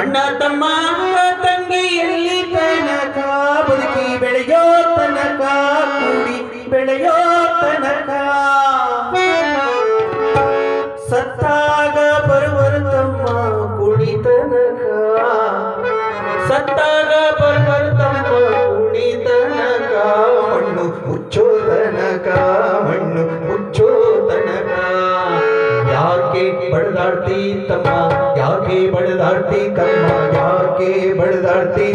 ಅಣ್ಣ ತಮ್ಮ ತಂಗಿಯಲ್ಲಿ ತನಕ ಬದುಕಿ ಬೆಳೆಯೋ ತನಕ ಕೂಡಿ ಬೆಳೆಯೋ ತನಕ. ಸತ್ತಾಗ ಬರುವರು ತಮ್ಮ ಕುಡಿ ತನಕ. ಸತ್ತಾಗ ಬರುವರು ತಮ್ಮ ಕುಡಿ ತನಕ. ಮಣ್ಣು ಮುಚ್ಚೋ ತನಕ, ಮಣ್ಣು ಮುಚ್ಚೋ ತನಕ. ಯಾಕೆ ಬಡದಾಡ್ತಿ ತಮ್ಮ के बड़ धरती कर्मा यहाँ के बड़ धरती